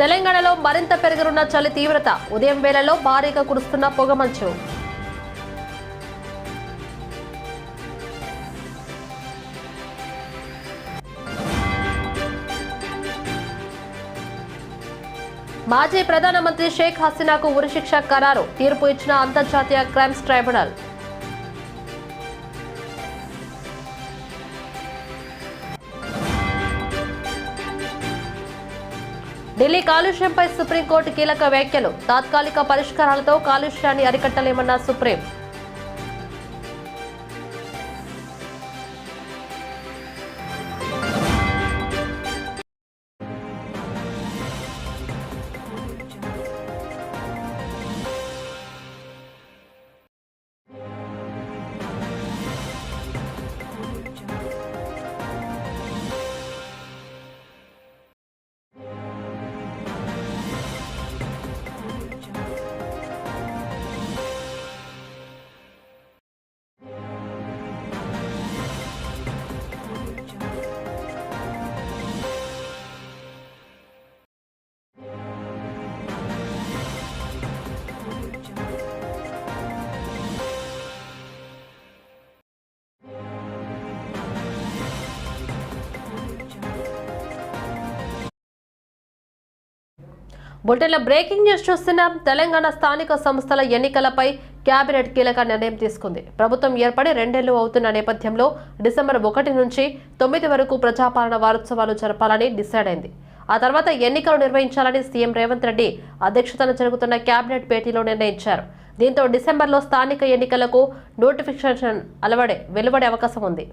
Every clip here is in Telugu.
తెలంగాణలో మరింత పెరగనున్న చలి తీవ్రత. ఉదయం వేళలో భారీగా కురుస్తున్న పొగమంచు మాజీ ప్రధానమంత్రి షేక్ హసీనాకు ఉరిశిక్ష ఖరారు. తీర్పు ఇచ్చిన అంతర్జాతీయ క్రైమ్స్ ట్రైబ్యునల్. ఢిల్లీ కాలుష్యంపై సుప్రీంకోర్టు కీలక వ్యాఖ్యలు. తాత్కాలిక పరిష్కారాలతో కాలుష్యాన్ని అరికట్టలేమన్న సుప్రీం. బులెటిన్లో బ్రేకింగ్ న్యూస్ చూస్తున్నాం తెలంగాణ స్థానిక సంస్థల ఎన్నికలపై కేబినెట్ కీలక నిర్ణయం తీసుకుంది. ప్రభుత్వం ఏర్పడి రెండేళ్ళు అవుతున్న నేపథ్యంలో డిసెంబర్ ఒకటి నుంచి తొమ్మిది వరకు ప్రజాపాలన వారోత్సవాలు జరపాలని డిసైడ్ అయింది. ఆ తర్వాత ఎన్నికలు నిర్వహించాలని సీఎం రేవంత్ రెడ్డి అధ్యక్షతన జరుగుతున్న కేబినెట్ భేటీలో నిర్ణయించారు. దీంతో డిసెంబర్లో స్థానిక ఎన్నికలకు నోటిఫికేషన్ అలవడే వెలువడే అవకాశం ఉంది.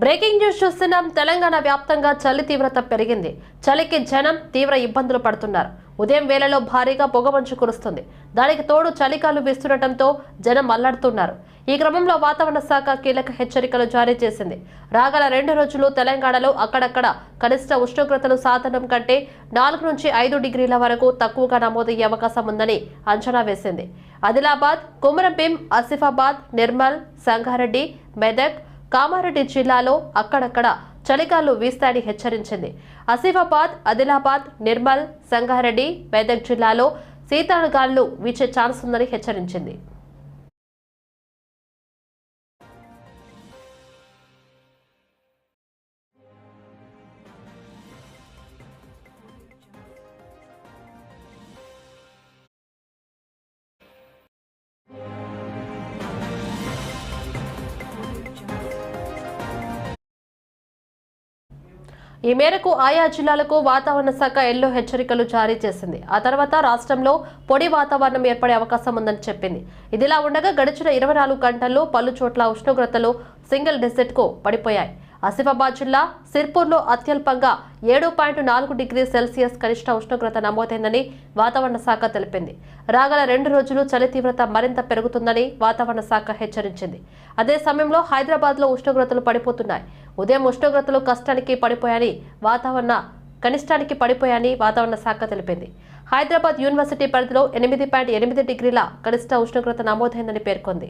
బ్రేకింగ్ న్యూస్ చూస్తున్నాం. తెలంగాణ వ్యాప్తంగా చలి తీవ్రత పెరిగింది. చలికి జనం తీవ్ర ఇబ్బందులు పడుతున్నారు. ఉదయం వేళలో భారీగా పొగమంచు కురుస్తుంది. దానికి తోడు చలికాలు వీస్తుండటంతో జనం అల్లాడుతున్నారు. ఈ క్రమంలో వాతావరణ శాఖ కీలక హెచ్చరికలు జారీ చేసింది. రాగల రెండు రోజులు తెలంగాణలో అక్కడక్కడ కనిష్ట ఉష్ణోగ్రతలు సాధనం కంటే నాలుగు నుంచి ఐదు డిగ్రీల వరకు తక్కువగా నమోదయ్యే అవకాశం ఉందని అంచనా వేసింది. ఆదిలాబాద్ కుమరంభీం ఆసిఫాబాద్ నిర్మల్ సంగారెడ్డి మెదక్ కామారెడ్డి జిల్లాలో అక్కడక్కడ చలిగాలు వీస్తాయని హెచ్చరించింది. ఆసిఫాబాద్ ఆదిలాబాద్ నిర్మల్ సంగారెడ్డి మెదక్ జిల్లాలో శీతాళగాళ్ళు వీచే ఛాన్స్ ఉందని హెచ్చరించింది. ఈ మేరకు ఆయా జిల్లాలకు వాతావరణ శాఖ ఎల్లో హెచ్చరికలు జారీ చేసింది. ఆ తర్వాత రాష్ట్రంలో పొడి వాతావరణం ఏర్పడే అవకాశం ఉందని చెప్పింది. ఇదిలా ఉండగా గడిచిన ఇరవై నాలుగు గంటల్లో పలు చోట్ల ఉష్ణోగ్రతలు సింగిల్ డిజిట్కు పడిపోయాయి. ఆసిఫాబాద్ జిల్లా సిర్పూర్లో అత్యల్పంగా ఏడు పాయింట్ నాలుగు డిగ్రీ సెల్సియస్ కనిష్ట ఉష్ణోగ్రత నమోదైందని వాతావరణ శాఖ తెలిపింది. రాగల రెండు రోజులు చలి తీవ్రత మరింత పెరుగుతుందని వాతావరణ శాఖ హెచ్చరించింది. అదే సమయంలో హైదరాబాద్లో ఉష్ణోగ్రతలు పడిపోతున్నాయి. ఉదయం ఉష్ణోగ్రతలు కష్టానికి పడిపోయాయని వాతావరణ కనిష్టానికి పడిపోయాయని వాతావరణ శాఖ తెలిపింది. హైదరాబాద్ యూనివర్సిటీ పరిధిలో ఎనిమిది పాయింట్ ఎనిమిది డిగ్రీల కనిష్ట ఉష్ణోగ్రత నమోదైందని పేర్కొంది.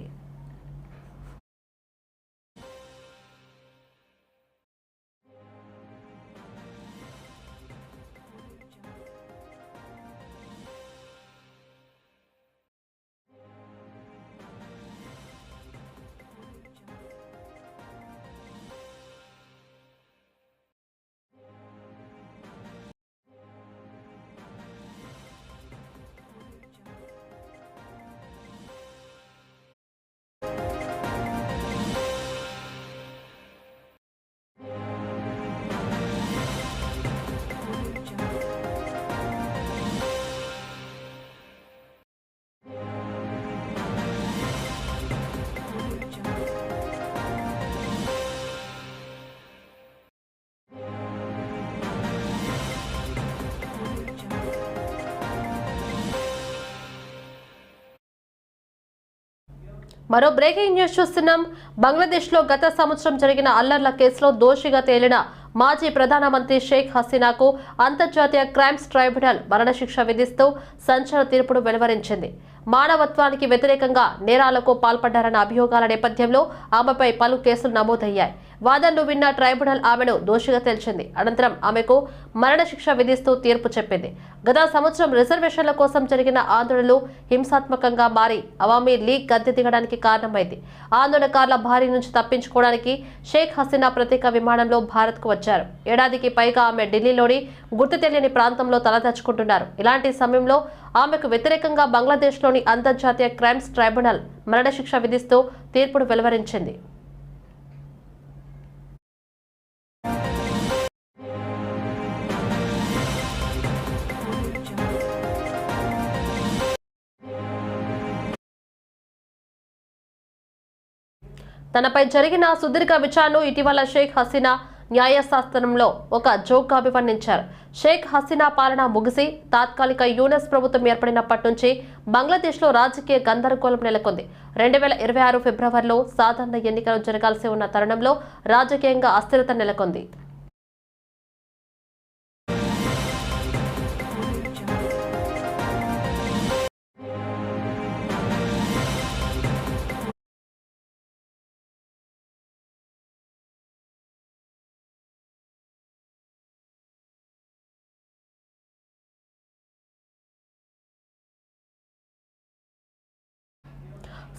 మరో బ్రేకింగ్ న్యూస్ చూస్తున్నాం. బంగ్లాదేశ్లో గత సంవత్సరం జరిగిన అల్లర్ల కేసులో దోషిగా తేలిన మాజీ ప్రధానమంత్రి షేక్ హసీనాకు అంతర్జాతీయ క్రైమ్స్ ట్రైబ్యునల్ మరణశిక్ష విధిస్తూ సంచలన తీర్పును వెలువరించింది. మానవత్వానికి వ్యతిరేకంగా నేరాలకు పాల్పడ్డారన్న అభియోగాల నేపథ్యంలో ఆమెపై పలు కేసులు నమోదయ్యాయి. వాదనలు విన్న ట్రైబ్యునల్ ఆమెను దోషిగా తేల్చింది. అనంతరం ఆమెకు మరణశిక్ష విధిస్తూ తీర్పు చెప్పింది. గత సంవత్సరం రిజర్వేషన్ల కోసం జరిగిన ఆందోళనలు హింసాత్మకంగా మారి అవామీ లీగ్ గద్దె దిగడానికి కారణమైంది. ఆందోళనకారుల భారీ నుంచి తప్పించుకోవడానికి షేక్ హసీనా ప్రత్యేక విమానంలో భారత్కు వచ్చారు. ఏడాదికి పైగా ఆమె ఢిల్లీలోని గుర్తు తెలియని ప్రాంతంలో తలదాచుకుంటున్నారు. ఇలాంటి సమయంలో ఆమెకు వ్యతిరేకంగా బంగ్లాదేశ్లోని అంతర్జాతీయ క్రైమ్స్ ట్రైబ్యునల్ మరణశిక్ష విధిస్తూ తీర్పును వెలువరించింది. తనపై జరిగిన సుదీర్ఘ విచారణను ఇటీవల షేక్ హసీనా న్యాయశాస్త్రంలో ఒక జోక్గా అభివర్ణించారు. షేక్ హసీనా పాలన ముగిసి తాత్కాలిక యూనెస్ ప్రభుత్వం ఏర్పడినప్పటి నుంచి బంగ్లాదేశ్లో రాజకీయ గందరగోళం నెలకొంది. రెండు వేల ఇరవై ఆరు ఫిబ్రవరిలో సాధారణ ఎన్నికలు జరగాల్సి ఉన్న తరుణంలో రాజకీయంగా అస్థిరత నెలకొంది.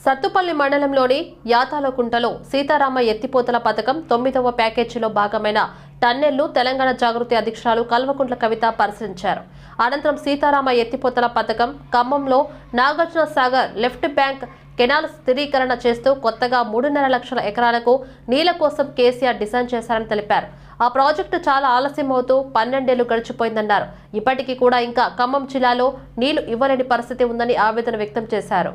సత్తుపల్లి మండలంలోని యాతాలకుంటలో సీతారామ ఎత్తిపోతల పథకం తొమ్మిదవ ప్యాకేజీలో భాగమైన టన్నెల్లు తెలంగాణ జాగృతి అధ్యక్షురాలు కల్వకుంట్ల కవిత పరిశీలించారు. అనంతరం సీతారామ ఎత్తిపోతల పథకం ఖమ్మంలో Nagarjuna Sagar left bank canal స్థిరీకరణ చేస్తూ కొత్తగా మూడున్నర లక్షల ఎకరాలకు నీళ్ళ కోసం కేసీఆర్ డిజైన్ చేశారని తెలిపారు. ఆ ప్రాజెక్టు చాలా ఆలస్యమవుతూ పన్నెండేళ్ళు గడిచిపోయిందన్నారు. ఇప్పటికీ కూడా ఇంకా ఖమ్మం జిల్లాలో నీళ్ళు ఇవ్వలేని పరిస్థితి ఉందని ఆవేదన వ్యక్తం చేశారు.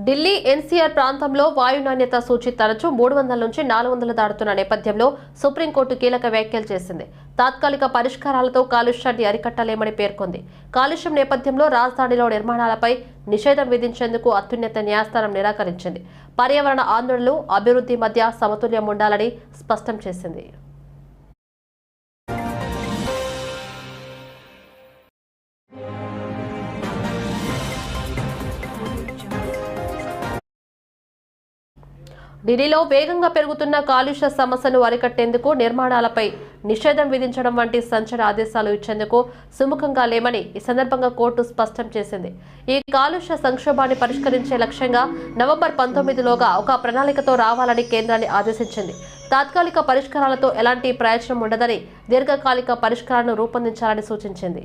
ఢిల్లీ ఎన్సీఆర్ ప్రాంతంలో వాయు నాణ్యత సూచి తరచు మూడు వందల నుంచి నాలుగు వందలు దాటుతున్న నేపథ్యంలో సుప్రీంకోర్టు కీలక వ్యాఖ్యలు చేసింది. తాత్కాలిక పరిష్కారాలతో కాలుష్యాన్ని అరికట్టలేమని పేర్కొంది. కాలుష్యం నేపథ్యంలో రాజధానిలో నిర్మాణాలపై నిషేధం విధించేందుకు అత్యున్నత న్యాయస్థానం నిరాకరించింది. పర్యావరణ ఆందోళనలు అభివృద్ధి మధ్య సమతుల్యం ఉండాలని స్పష్టం చేసింది. ఢిల్లీలో వేగంగా పెరుగుతున్న కాలుష్య సమస్యను అరికట్టేందుకు నిర్మాణాలపై నిషేధం విధించడం వంటి సంచలన ఆదేశాలు ఇచ్చేందుకు సుముఖంగా లేమని ఈ సందర్భంగా కోర్టు స్పష్టం చేసింది. ఈ కాలుష్య సంక్షోభాన్ని పరిష్కరించే లక్ష్యంగా నవంబర్ పంతొమ్మిదిలోగా ఒక ప్రణాళికతో రావాలని కేంద్రాన్ని ఆదేశించింది. తాత్కాలిక పరిష్కారాలతో ఎలాంటి ప్రయోజనం ఉండదని దీర్ఘకాలిక పరిష్కారాలను రూపొందించాలని సూచించింది.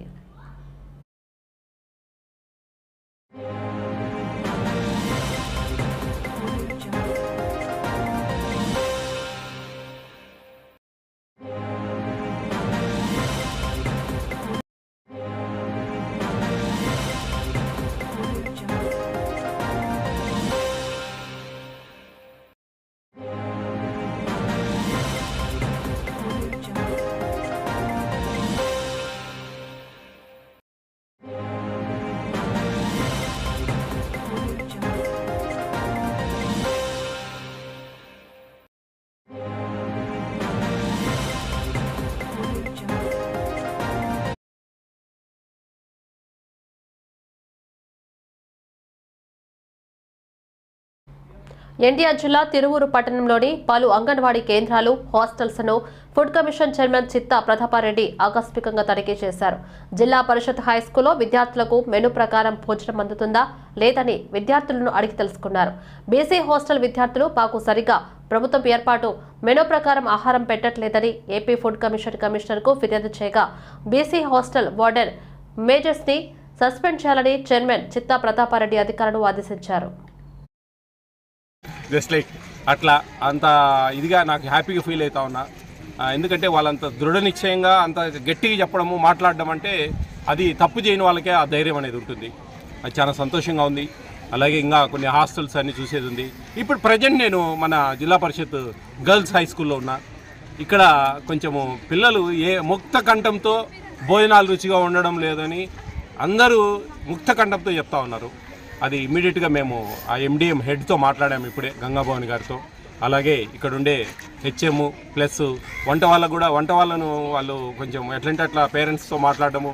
ఎన్టీఆర్ జిల్లా తిరువూరు పట్టణంలోని పలు అంగన్వాడీ కేంద్రాలు హాస్టల్స్ను ఫుడ్ కమిషన్ చైర్మన్ చిత్తా ప్రతాపారెడ్డి ఆకస్మికంగా తనిఖీ చేశారు. జిల్లా పరిషత్ హైస్కూల్లో విద్యార్థులకు మెను ప్రకారం భోజనం అందుతుందా లేదని విద్యార్థులను అడిగి తెలుసుకున్నారు. బీసీ హాస్టల్ విద్యార్థులు మాకు సరిగా ప్రభుత్వం ఏర్పాటు మెను ప్రకారం ఆహారం పెట్టట్లేదని ఏపీ ఫుడ్ కమిషన్ కమిషనర్కు ఫిర్యాదు చేయగా బీసీ హాస్టల్ వార్డెన్ మేజర్స్ని సస్పెండ్ చేయాలని చైర్మన్ చిత్తా ప్రతాపారెడ్డి అధికారులను ఆదేశించారు. జస్ట్ లైక్ అట్లా అంత ఇదిగా నాకు హ్యాపీగా ఫీల్ అవుతా ఉన్నా. ఎందుకంటే వాళ్ళంత దృఢ నిశ్చయంగా అంత గట్టిగా చెప్పడము మాట్లాడడం అంటే అది తప్పు చేయని వాళ్ళకే ఆ ధైర్యం అనేది ఉంటుంది. అది చాలా సంతోషంగా ఉంది. అలాగే ఇంకా కొన్ని హాస్టల్స్ అన్ని చూసేది ఉంది. ఇప్పుడు ప్రజెంట్ నేను మన జిల్లా పరిషత్ గర్ల్స్ హై స్కూల్లో ఉన్నా. ఇక్కడ కొంచెము పిల్లలు ఏ ముక్త కంఠంతో భోజనాలు రుచిగా ఉండడం లేదని అందరూ ముక్త కంఠంతో చెప్తా ఉన్నారు. అది ఇమీడియట్గా మేము ఆ ఎండిఎం హెడ్తో మాట్లాడాము ఇప్పుడే గంగాభవన్ గారితో. అలాగే ఇక్కడ ఉండే హెచ్ఎం ప్లస్ వంట వాళ్ళకు కూడా వంట వాళ్ళను వాళ్ళు కొంచెం ఎట్లంటే అట్లా పేరెంట్స్తో మాట్లాడటము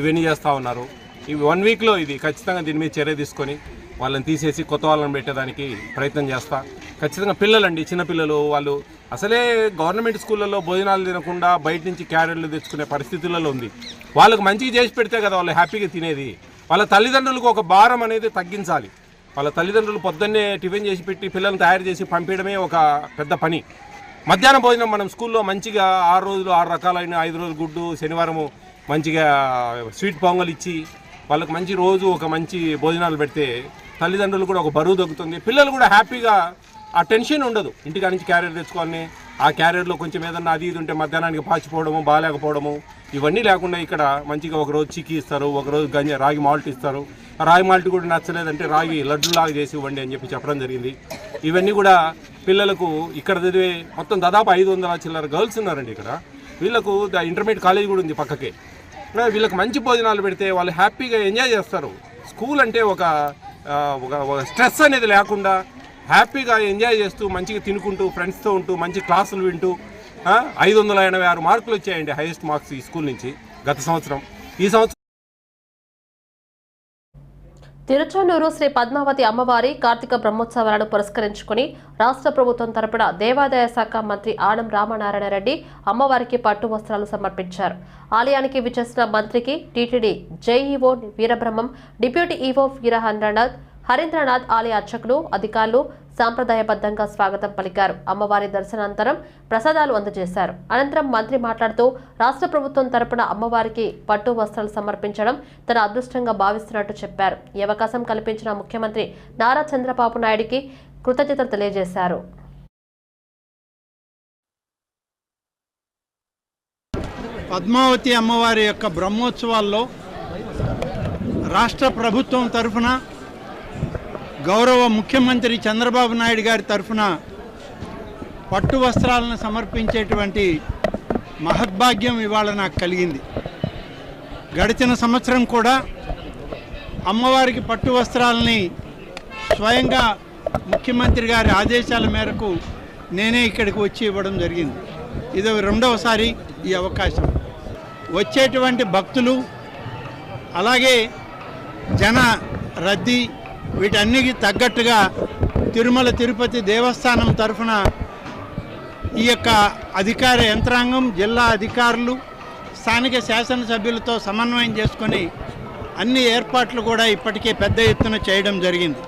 ఇవన్నీ చేస్తూ ఉన్నారు. ఇవి వన్ వీక్లో ఇది ఖచ్చితంగా దీని మీద చర్య తీసుకొని వాళ్ళని తీసేసి కొత్త వాళ్ళని పెట్టేదానికి ప్రయత్నం చేస్తా. ఖచ్చితంగా పిల్లలండి చిన్నపిల్లలు వాళ్ళు అసలే గవర్నమెంట్ స్కూళ్ళల్లో భోజనాలు తినకుండా బయట నుంచి క్యారెట్లు తెచ్చుకునే పరిస్థితులలో ఉంది. వాళ్ళకి మంచిగా చేసి పెడితే కదా వాళ్ళు హ్యాపీగా తినేది. వాళ్ళ తల్లిదండ్రులకు ఒక భారం అనేది తగ్గించాలి. వాళ్ళ తల్లిదండ్రులు పొద్దున్నే టిఫిన్ చేసి పెట్టి పిల్లల్ని తయారు చేసి పంపించడమే ఒక పెద్ద పని. మధ్యాహ్నం భోజనం మనం స్కూల్లో మంచిగా ఆరు రోజులు ఆరు రకాలైన ఐదు రోజులు గుడ్డు శనివారము మంచిగా స్వీట్ పొంగల్ ఇచ్చి వాళ్ళకి మంచి రోజు ఒక మంచి భోజనాలు పెడితే తల్లిదండ్రులు కూడా ఒక బరువు దొక్కుతుంది పిల్లలు కూడా హ్యాపీగా ఆ టెన్షన్ ఉండదు. ఇంటికా నుంచి క్యారియర్ తెచ్చుకొని ఆ క్యారియర్లో కొంచెం ఏదన్నా అది ఇది ఉంటే మధ్యాహ్నానికి పాచిపోవడము బాగాలేకపోవడము ఇవన్నీ లేకుండా ఇక్కడ మంచిగా ఒక రోజు చిక్కీ ఇస్తారు ఒక రోజు గంజ రాగి మాల్ట్ ఇస్తారు. రాగి మాల్ట్ కూడా నచ్చలేదంటే రాగి లడ్డులాగా చేసి ఇవ్వండి అని చెప్పి చెప్పడం జరిగింది. ఇవన్నీ కూడా పిల్లలకు ఇక్కడ చదివే మొత్తం దాదాపు ఐదు వందల చిల్లర గర్ల్స్ ఉన్నారండి ఇక్కడ. వీళ్ళకు ఇంటర్మీడియట్ కాలేజ్ కూడా ఉంది పక్కకే. వీళ్ళకి మంచి భోజనాలు పెడితే వాళ్ళు హ్యాపీగా ఎంజాయ్ చేస్తారు. స్కూల్ అంటే ఒక ఒక స్ట్రెస్ అనేది లేకుండా హ్యాపీగా ఎంజాయ్ చేస్తూ మంచిగా తినుకుంటూ ఫ్రెండ్స్తో ఉంటూ మంచి క్లాసులు వింటూ ఐదు వందల ఎనభై ఆరు మార్కులు వచ్చాయండి హైయెస్ట్ మార్క్స్ ఈ స్కూల్ నుంచి గత సంవత్సరం. ఈ సంవత్సరం తిరుచానూరు శ్రీ పద్మావతి అమ్మవారి కార్తీక బ్రహ్మోత్సవాలను పురస్కరించుకుని రాష్ట్ర ప్రభుత్వం తరపున దేవాదాయ శాఖ మంత్రి ఆనం రామనారాయణ రెడ్డి అమ్మవారికి పట్టు వస్త్రాలు సమర్పించారు. ఆలయానికి విచ్చేసిన మంత్రికి TTD JEO Veerabrahmam deputy EO Veerahandranath Harindranath ఆలయ అర్చకులు అధికారులు సాంప్రదాయబద్ధంగా స్వాగతం పలికారు. అమ్మవారి దర్శనానంతరం ప్రసాదాలు అందజేశారు. అనంతరం మంత్రి మాట్లాడుతూ రాష్ట్ర ప్రభుత్వం తరపున అమ్మవారికి పట్టు వస్త్రాలు సమర్పించడం తన అదృష్టంగా భావిస్తున్నట్టు చెప్పారు. ఈ అవకాశం కల్పించిన ముఖ్యమంత్రి నారా చంద్రబాబు నాయుడికి కృతజ్ఞతలు తెలియజేశారు. పద్మావతి అమ్మవారి యొక్క బ్రహ్మోత్సవాల్లో రాష్ట్ర ప్రభుత్వం తరఫున గౌరవ ముఖ్యమంత్రి చంద్రబాబు నాయుడు గారి తరఫున పట్టు వస్త్రాలను సమర్పించేటువంటి మహద్భాగ్యం ఇవాళ నాకు కలిగింది. గడిచిన సంవత్సరం కూడా అమ్మవారికి పట్టు వస్త్రాలని స్వయంగా ముఖ్యమంత్రి గారి ఆదేశాల మేరకు నేనే ఇక్కడికి వచ్చి ఇవ్వడం జరిగింది. ఇది రెండవసారి ఈ అవకాశం. వచ్చేటువంటి భక్తులు అలాగే జన రద్దీ వీటన్నికి తగ్గట్టుగా తిరుమల తిరుపతి దేవస్థానం తరఫున ఈ యొక్క అధికార యంత్రాంగం జిల్లా అధికారులు స్థానిక శాసనసభ్యులతో సమన్వయం చేసుకొని అన్ని ఏర్పాట్లు కూడా ఇప్పటికే పెద్ద ఎత్తున చేయడం జరిగింది.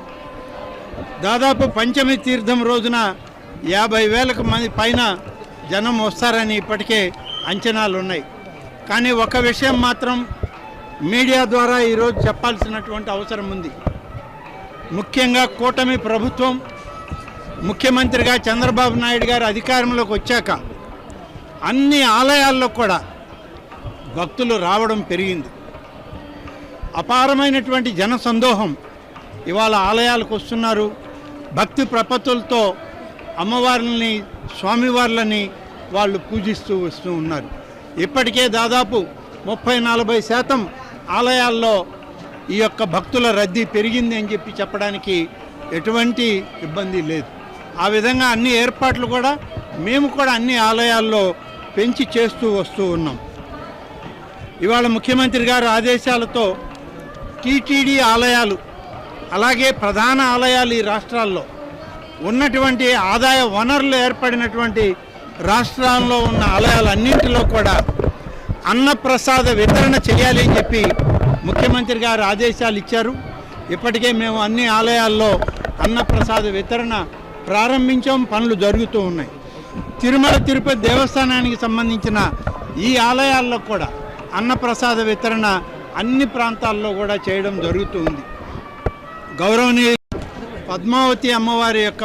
దాదాపు పంచమి తీర్థం రోజున యాభై వేలకు మంది పైన జనం వస్తారని ఇప్పటికే అంచనాలు ఉన్నాయి. కానీ ఒక విషయం మాత్రం మీడియా ద్వారా ఈరోజు చెప్పాల్సినటువంటి అవసరం ఉంది. ముఖ్యంగా కూటమి ప్రభుత్వం ముఖ్యమంత్రిగా చంద్రబాబు నాయుడు గారు అధికారంలోకి వచ్చాక అన్ని ఆలయాల్లో కూడా భక్తులు రావడం పెరిగింది. అపారమైనటువంటి జన సందోహం ఇవాళ ఆలయాలకు వస్తున్నారు. భక్తి ప్రపత్తులతో అమ్మవార్లని స్వామివార్లని వాళ్ళు పూజిస్తూ వస్తూ ఉన్నారు. ఇప్పటికే దాదాపు ముప్పై నలభై శాతం ఆలయాల్లో ఈ యొక్క భక్తుల రద్దీ పెరిగింది అని చెప్పి చెప్పడానికి ఎటువంటి ఇబ్బంది లేదు. ఆ విధంగా అన్ని ఏర్పాట్లు కూడా మేము కూడా అన్ని ఆలయాల్లో పెంచి చేస్తూ వస్తూ ఉన్నాం. ఇవాళ ముఖ్యమంత్రి గారు ఆదేశాలతో టీటీడీ ఆలయాలు అలాగే ప్రధాన ఆలయాలు ఈ రాష్ట్రాల్లో ఉన్నటువంటి ఆదాయ వనరులు ఏర్పడినటువంటి రాష్ట్రాల్లో ఉన్న ఆలయాలన్నింటిలో కూడా అన్నప్రసాద వితరణ చేయాలి అని చెప్పి ముఖ్యమంత్రి గారు ఆదేశాలు ఇచ్చారు. ఇప్పటికే మేము అన్ని ఆలయాల్లో అన్నప్రసాద వితరణ ప్రారంభించాం. పనులు జరుగుతూ ఉన్నాయి. తిరుమల తిరుపతి దేవస్థానానికి సంబంధించిన ఈ ఆలయాల్లో కూడా అన్నప్రసాద వితరణ అన్ని ప్రాంతాల్లో కూడా చేయడం జరుగుతూ ఉంది. గౌరవనీయ పద్మావతి అమ్మవారి యొక్క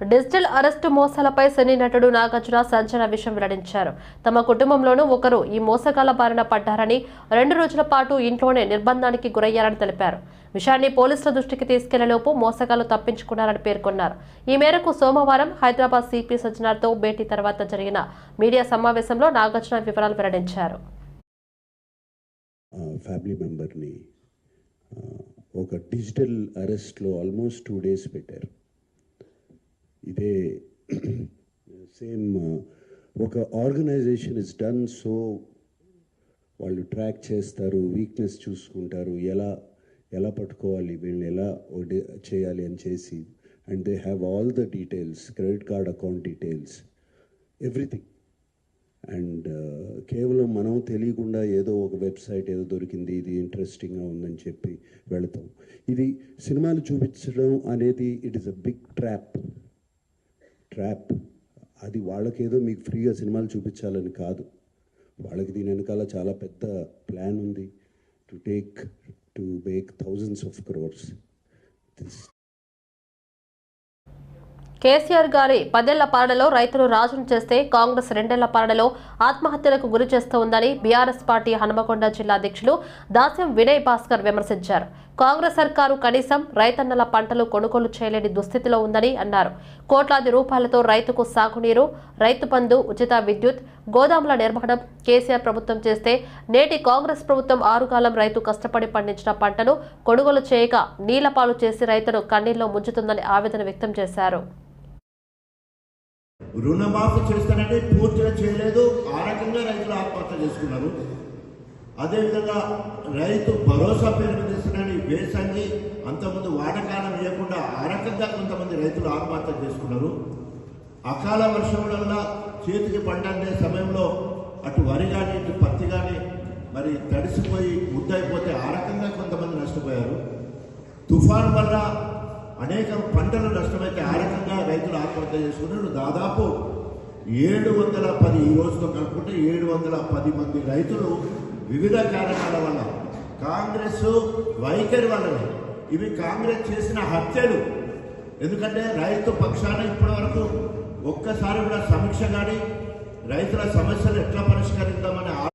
డిజిటల్ అరెస్టు మోసాలపై సినీ నటుడు నాగార్జున సంచలన విషయం వెల్లడించారు. తమ కుటుంబంలోనూ ఒకరు ఈ మోసగాల బారిన పడ్డారని రెండు రోజుల పాటు ఇంట్లోనే నిర్బంధానికి గురయ్యారని తెలిపారు. విషయాన్ని పోలీసుల దృష్టికి తీసుకెళ్ళేలోపు మోసగాలు తప్పించుకున్నారని పేర్కొన్నారు. ఈ మేరకు సోమవారం హైదరాబాద్ సిపి సజ్జనార్తో భేటీ తర్వాత జరిగిన మీడియా సమావేశంలో నాగార్జున వివరాలు వెల్లడించారు. ఫ్యామిలీ మెంబర్ని ఒక డిజిటల్ అరెస్ట్లో ఆల్మోస్ట్ టూ డేస్ పెట్టారు. ఇదే సేమ్ ఒక ఆర్గనైజేషన్ ఇస్ డన్ సో వాళ్ళు ట్రాక్ చేస్తారు వీక్నెస్ చూసుకుంటారు ఎలా ఎలా పట్టుకోవాలి వీళ్ళని ఎలా చేయాలి అని చేసి and they have all the details credit card account details everything. And కేవలం మనం తెలియకుండా ఏదో ఒక వెబ్సైట్ ఏదో దొరికింది ఇది ఇంట్రెస్టింగ్గా ఉందని చెప్పి వెళతాం. ఇది సినిమాలు చూపించడం అనేది it is a big trap trap. అది వాళ్ళకేదో మీకు ఫ్రీగా సినిమాలు చూపించాలని కాదు. వాళ్ళకి దీని వెనకాల చాలా పెద్ద ప్లాన్ ఉంది. To take to make thousands of crores. KCR గారి పదేళ్ళ పాలనలో రైతులు రాజును చేస్తే కాంగ్రెస్ రెండేళ్ళ పాలనలో ఆత్మహత్యలకు గురి చేస్తోందని బీఆర్ఎస్ పార్టీ హనుమకొండ జిల్లా అధ్యక్షులు దాస్యం వినయ్ భాస్కర్ విమర్శించారు. కాంగ్రెస్ సర్కారు కనీసం రైతన్నల పంటలు కొనుగోలు చేయలేని దుస్థితిలో ఉందని అన్నారు. కోట్లాది రూపాయలతో రైతుకు సాగునీరు రైతు బంధు ఉచిత విద్యుత్ గోదాముల నిర్మాణం కేసీఆర్ ప్రభుత్వం చేస్తే నేటి కాంగ్రెస్ ప్రభుత్వం ఆరుగాలం రైతు కష్టపడి పండించిన పంటను కొనుగోలు చేయక నీలపాలు చేసి రైతును కన్నీల్లో ముంచుతుందని ఆవేదన వ్యక్తం చేశారు. రుణమాఫీ చేస్తానంటే పూర్తిగా చేయలేదు. ఆ రకంగా రైతులు ఆత్మహత్య చేసుకున్నారు. అదేవిధంగా రైతు భరోసా పేరు మీద ఇస్తున్నారని అంతకుముందు వానకాలం ఇవ్వకుండా ఆ రకంగా కొంతమంది రైతులు ఆత్మహత్య చేసుకున్నారు. అకాల వర్షం చేతికి పండే సమయంలో అటు వరి కానీ ఇటు పత్తి కానీ మరి తడిసిపోయి ముద్దయిపోతే ఆ రకంగా కొంతమంది నష్టపోయారు. తుఫాన్ వల్ల అనేక పంటలు నష్టమైతే ఆ రకంగా రైతులు ఆత్మహత్య చేసుకున్నారు. దాదాపు ఏడు వందల పది ఈ రోజుతో కలుపుకుంటే ఏడు వందల పది మంది రైతులు వివిధ కారణాల వల్ల కాంగ్రెస్ వైఖరి వల్లనే. ఇవి కాంగ్రెస్ చేసిన హత్యలు. ఎందుకంటే రైతు పక్షాన ఇప్పటివరకు ఒక్కసారి కూడా సమీక్ష కానీ రైతుల సమస్యలు ఎట్లా పరిష్కరిద్దామని ఆ-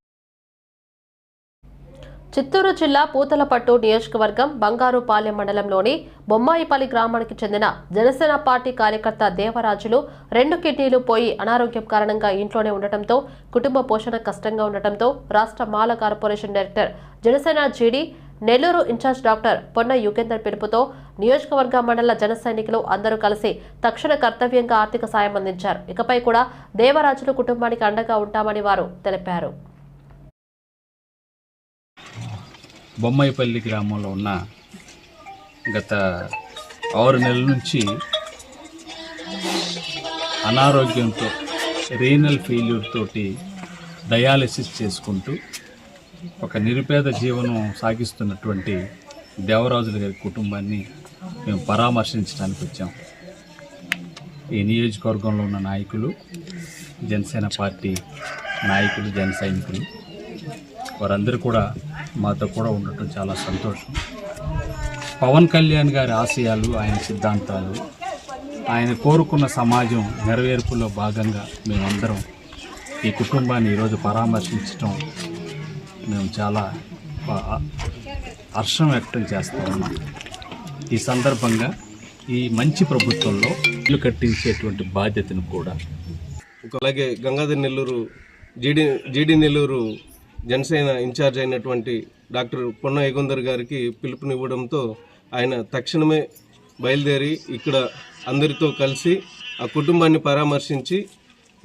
చిత్తూరు జిల్లా పూతలపట్టు నియోజకవర్గం బంగారుపాలెం మండలంలోని బొమ్మాయిపల్లి గ్రామానికి చెందిన జనసేన పార్టీ కార్యకర్త దేవరాజులు రెండు కిడ్నీలు పోయి అనారోగ్యం కారణంగా ఇంట్లోనే ఉండటంతో కుటుంబ పోషణ కష్టంగా ఉండటంతో రాష్ట్ర మాల కార్పొరేషన్ డైరెక్టర్ జనసేన జీడీ నెల్లూరు ఇన్ఛార్జ్ డాక్టర్ పొన్న యుగేందర్ పిలుపుతో నియోజకవర్గ మండల జన సైనికులు అందరూ కలిసి తక్షణ కర్తవ్యంగా ఆర్థిక సాయం అందించారు. ఇకపై కూడా దేవరాజులు కుటుంబానికి అండగా ఉంటామని వారు తెలిపారు. బొమ్మాయిపల్లి గ్రామంలో ఉన్న గత ఆరు నెలల నుంచి అనారోగ్యంతో రీనల్ ఫెయిల్యూర్ తోటి డయాలసిస్ చేసుకుంటూ ఒక నిరుపేద జీవనం సాగిస్తున్నటువంటి దేవరాజుల గారి కుటుంబాన్ని మేము పరామర్శించడానికి వచ్చాం. ఈ నియోజకవర్గంలో ఉన్న నాయకులు జనసేన పార్టీ నాయకులు జన సైనికులు వారందరూ కూడా మాతో కూడా ఉండటం చాలా సంతోషం. పవన్ కళ్యాణ్ గారి ఆశయాలు ఆయన సిద్ధాంతాలు ఆయన కోరుకున్న సమాజం నెరవేర్పులో భాగంగా మేమందరం ఈ కుటుంబాన్ని ఈరోజు పరామర్శించటం మేము చాలా హర్షం వ్యక్తం చేస్తూ ఉన్నాం. ఈ సందర్భంగా ఈ మంచి ప్రభుత్వంలో ఇల్లు కట్టించేటువంటి బాధ్యతను కూడా అలాగే Gangadhar Nellore GD GD Nellore Janasena incharge అయినటువంటి డాక్టర్ పొన్న గారికి పిలుపునివ్వడంతో ఆయన తక్షణమే బయలుదేరి ఇక్కడ అందరితో కలిసి ఆ కుటుంబాన్ని పరామర్శించి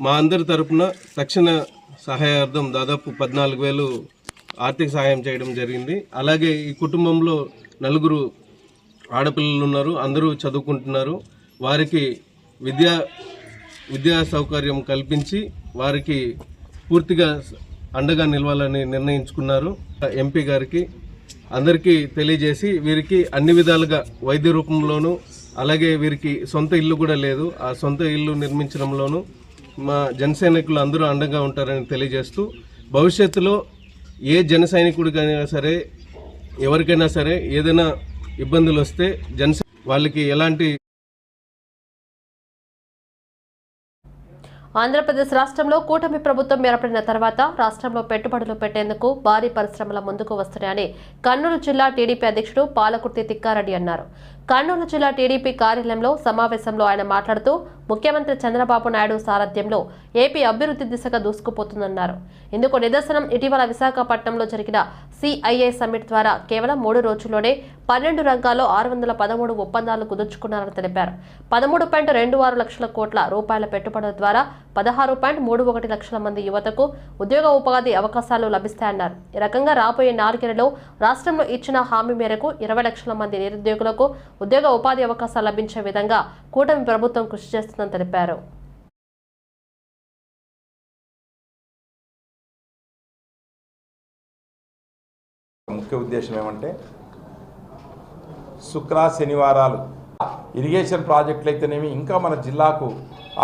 మా అందరి తరపున తక్షణ సహాయార్థం దాదాపు పద్నాలుగు వేలు ఆర్థిక సహాయం చేయడం జరిగింది. అలాగే ఈ కుటుంబంలో నలుగురు ఆడపిల్లలు ఉన్నారు అందరూ చదువుకుంటున్నారు. వారికి విద్యా విద్యా సౌకర్యం కల్పించి వారికి పూర్తిగా అండగా నిలవాలని నిర్ణయించుకున్నారు. ఎంపీ గారికి అందరికీ తెలియజేసి వీరికి అన్ని విధాలుగా వైద్య రూపంలోనూ అలాగే వీరికి సొంత ఇల్లు కూడా లేదు. ఆ సొంత ఇల్లు నిర్మించడంలోనూ మా జన సైనికులు అందరూ అండగా ఉంటారని తెలియజేస్తూ భవిష్యత్తులో ఏ జన సైనికుడికైనా సరే ఎవరికైనా సరే ఏదైనా ఇబ్బందులు వస్తే జన వాళ్ళకి ఎలాంటి ఆంధ్రప్రదేశ్ రాష్ట్రంలో కూటమి ప్రభుత్వం ఏర్పడిన తర్వాత రాష్ట్రంలో పెట్టుబడులు పెట్టేందుకు భారీ పరిశ్రమల ముందుకు వస్తున్నాయని కర్నూలు జిల్లా టీడీపీ అధ్యక్షుడు పాలకుర్తి తిక్కారెడ్డి అన్నారు. కర్నూలు జిల్లా టీడీపీ కార్యాలయంలో సమావేశంలో ఆయన మాట్లాడుతూ ముఖ్యమంత్రి చంద్రబాబు నాయుడు సారథ్యంలో ఏపీ అభివృద్ధి దిశగా దూసుకుపోతుందన్నారు. ఇందుకు నిదర్శనం ఇటీవల విశాఖపట్నంలో జరిగిన సిఐఐ సమ్మిట్ ద్వారా కేవలం మూడు రోజుల్లోనే పన్నెండు రంగాల్లో ఆరు వందల పదమూడు ఒప్పందాలు కుదుర్చుకున్నారని తెలిపారు. పదమూడు పాయింట్ రెండు ఆరు లక్షల కోట్ల రూపాయల పెట్టుబడుల ద్వారా పదహారు పాయింట్ మూడు ఒకటి లక్షల మంది యువతకు ఉద్యోగ ఉపాధి అవకాశాలు లభిస్తాయన్నారు. ఈ రకంగా రాబోయే నాలుగేళ్ళలో రాష్ట్రంలో ఇచ్చిన హామీ మేరకు ఇరవై లక్షల మంది నిరుద్యోగులకు ఉద్యోగ ఉపాధి అవకాశాలు లభించే విధంగా కూటమి ప్రభుత్వం కృషి చేస్తుందని తెలిపారు. ముఖ్య ఉద్దేశం ఏమంటే శుక్ర శనివారాలు ఇరిగేషన్ ప్రాజెక్టులు అయితేనేమి ఇంకా మన జిల్లాకు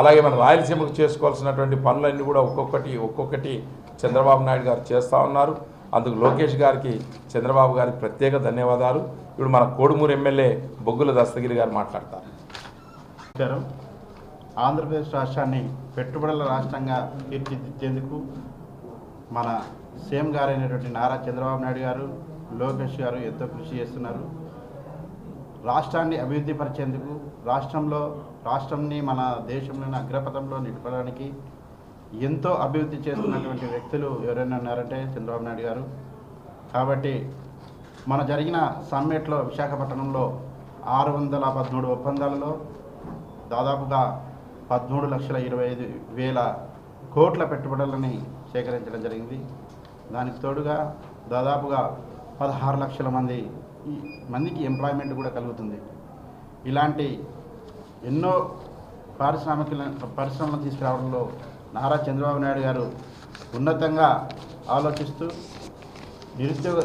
అలాగే మన రాయలసీమకు చేసుకోవాల్సినటువంటి పనులన్నీ కూడా ఒక్కొక్కటి ఒక్కొక్కటి చంద్రబాబు నాయుడు గారు చేస్తూ ఉన్నారు. అందుకు లోకేష్ గారికి చంద్రబాబు గారికి ప్రత్యేక ధన్యవాదాలు. ఇప్పుడు మన కోడుమూరు ఎమ్మెల్యే బొగ్గుల దస్తగిరి గారు మాట్లాడతారు. నమస్కారం. ఆంధ్రప్రదేశ్ రాష్ట్రాన్ని పెట్టుబడుల రాష్ట్రంగా తీర్చిదిద్దేందుకు మన సీఎం గారైనటువంటి నారా చంద్రబాబు నాయుడు గారు లోకేష్ గారు ఎంతో కృషి చేస్తున్నారు. రాష్ట్రాన్ని అభివృద్ధి పరిచేందుకు రాష్ట్రంలో రాష్ట్రంని మన దేశంలోని అగ్రపథంలో నిలపడానికి ఎంతో అభివృద్ధి చేస్తున్నటువంటి వ్యక్తులు ఎవరైనా ఉన్నారంటే చంద్రబాబు నాయుడు గారు. కాబట్టి మన జరిగిన సమ్మెట్లో విశాఖపట్నంలో ఆరు వందల పదమూడు ఒప్పందాలలో దాదాపుగా పదమూడు లక్షల ఇరవై ఐదు వేల కోట్ల పెట్టుబడులని సేకరించడం జరిగింది. దానికి తోడుగా దాదాపుగా పదహారు లక్షల మంది మందికి ఎంప్లాయ్మెంట్ కూడా కలుగుతుంది. ఇలాంటి ఎన్నో పారిశ్రామిక పరిశ్రమలు తీసుకురావడంలో నారా చంద్రబాబు నాయుడు గారు ఉన్నతంగా ఆలోచిస్తూ నిరుద్యోగ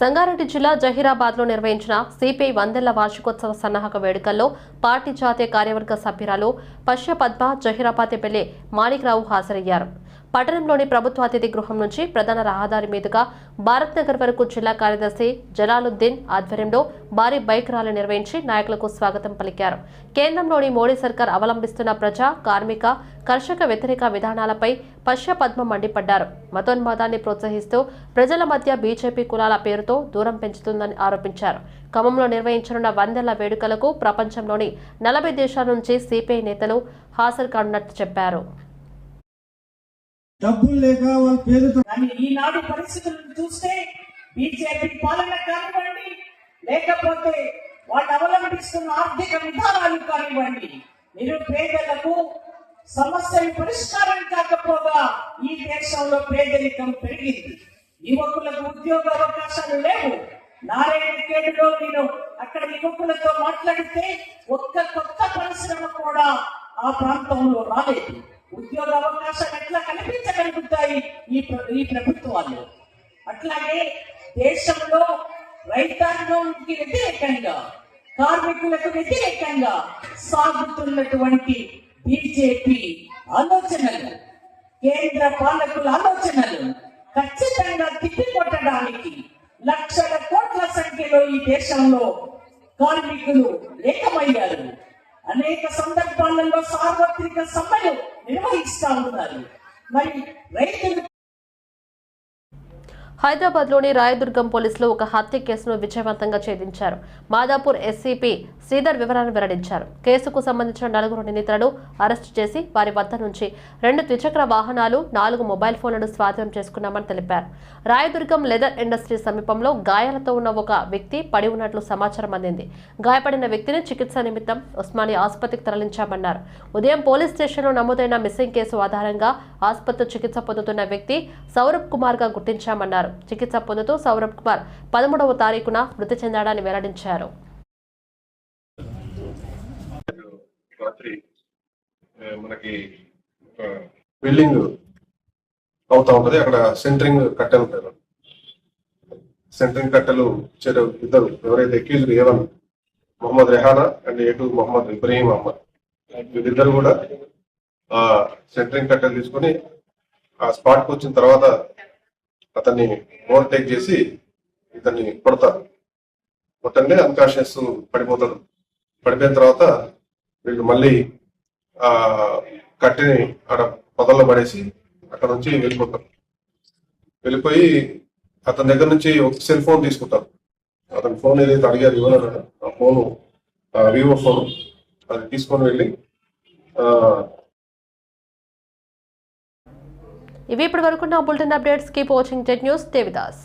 సంగారెడ్డి జిల్లా జహీరాబాద్లో నిర్వహించిన సిపిఐ వందేళ్ళ వార్షికోత్సవ సన్నాహక వేడుకల్లో పార్టీ జాతీయ కార్యవర్గ సభ్యురాలు పశ్య పద్మ జహీరాబాద్ ఎమ్మెల్యే మాణిక్రావు హాజరయ్యారు. పట్టణంలోని ప్రభుత్వ అతిథి గృహం నుంచి ప్రధాన రహదారి మీదుగా భారత్ నగర్ వరకు జిల్లా కార్యదర్శి జలాలుద్దీన్ ఆధ్వర్యంలో భారీ బైక్ ర్యాలీ నిర్వహించి నాయకులకు స్వాగతం పలికారు. కేంద్రంలోని మోడీ సర్కార్ అవలంబిస్తున్న ప్రజా కార్మిక కర్షక వ్యతిరేక విధానాలపై పశ్య పద్మం మండిపడ్డారు. మతోన్మాదాన్ని ప్రోత్సహిస్తూ ప్రజల మధ్య బీజేపీ కులాల పేరుతో దూరం పెంచుతుందని ఆరోపించారు. ఖమ్మంలో నిర్వహించనున్న వందేళ్ళ వేడుకలకు ప్రపంచంలోని నలభై దేశాల నుంచి సిపిఐ నేతలు హాజరు కానున్నట్టు చెప్పారు. డబ్బులు లేక వాళ్ళ పేరుతో ఈనాడు పరిస్థితులను చూస్తే బీజేపీ పాలన కానివ్వండి లేకపోతే వాళ్ళు అవలంబిస్తున్న ఆర్థిక విధానాలు కానివ్వండి నిరుపేదలకు సమస్యలు పరిష్కారం కాకపోగా ఈ దేశంలో పేదరికం పెరిగింది. యువకులకు ఉద్యోగ అవకాశాలు లేవు. నారాయణ కేడులో నేను అక్కడ యువకులతో మాట్లాడితే ఒక్క కొత్త పరిశ్రమ కూడా ఆ ప్రాంతంలో రాలేదు. ఉద్యోగ అవకాశాలు ఎట్లా కల్పించగలుగుతాయి ఈ ఈ ప్రభుత్వాలు? అట్లాగే దేశంలో రైతాంగానికి వ్యతిరేకంగా కార్మికులకు వ్యతిరేకంగా సాగుతున్నటువంటి బీజేపీ ఆలోచనలు కేంద్ర పాలకుల ఆలోచనలు ఖచ్చితంగా తిప్పికొట్టడానికి లక్షల కోట్ల సంఖ్యలో ఈ దేశంలో కార్మికులు ఏకమయ్యారు అనేక సందర్భాలలో సార్వత్రిక సమ్మెలు నిర్వహిస్తా ఉన్నారు. మరి రైతులు హైదరాబాద్లోని రాయదుర్గం పోలీసులు ఒక హత్య కేసును విజయవంతంగా ఛేదించారు. మాదాపూర్ ఎస్సీపీ శ్రీధర్ వివరాలను వెల్లడించారు. కేసుకు సంబంధించిన నలుగురు నిందితులను అరెస్టు చేసి వారి వద్ద నుంచి రెండు ద్విచక్ర వాహనాలు నాలుగు మొబైల్ ఫోన్లను స్వాధీనం చేసుకున్నామని తెలిపారు. రాయదుర్గం లెదర్ ఇండస్ట్రీ సమీపంలో గాయాలతో ఉన్న ఒక వ్యక్తి పడి ఉన్నట్లు సమాచారం అందింది. గాయపడిన వ్యక్తిని చికిత్స నిమిత్తం ఉస్మానియా ఆసుపత్రికి తరలించామన్నారు. ఉదయం పోలీస్ స్టేషన్లో నమోదైన మిస్సింగ్ కేసు ఆధారంగా ఆసుపత్రి చికిత్స పొందుతున్న వ్యక్తి సౌరభ్ కుమార్గా గుర్తించామన్నారు చికిత్స పొందుతూ సౌరభ్ కుమార్ పదమూడవ తారీఖున మృతి చెందాడని వెల్లడించారు. మనకి బిల్డింగ్ అవుతా ఉంటది. అక్కడ సెంటరింగ్ కట్టెలు ఉంటాయి. సెంటరింగ్ కట్టెలు చెరు ఇద్దరు ఎవరైతే accused A one Mohammed Rehana and A two Mohammed Ibrahim Ahmed. వీళ్ళిద్దరు కూడా సెంటరింగ్ కట్టెలు తీసుకొని ఆ స్పాట్కి వచ్చిన తర్వాత అతన్ని ఓవర్టేక్ చేసి ఇతన్ని కొడతారు. కొట్టండి అన్కాన్షియస్ పడిపోతాడు పడిపోయిన తర్వాత వీళ్ళు మళ్ళీ ఆ కట్టెని అక్కడ పొదల్లో పడేసి అక్కడ నుంచి వెళ్ళిపోతారు. వెళ్ళిపోయి అతని దగ్గర నుంచి ఒక సెల్ ఫోన్ తీసుకుంటారు. అతని ఫోన్ ఏదైతే అడిగారు ఇవ్వలేదు ఆ ఫోను వివో ఫోన్ అది తీసుకొని వెళ్ళి ఇవి ఇప్పటి వరకు నా బులెటిన్ అప్డేట్స్ కీప్ వాచింగ్ టెట్ న్యూస్ దేవిదాస్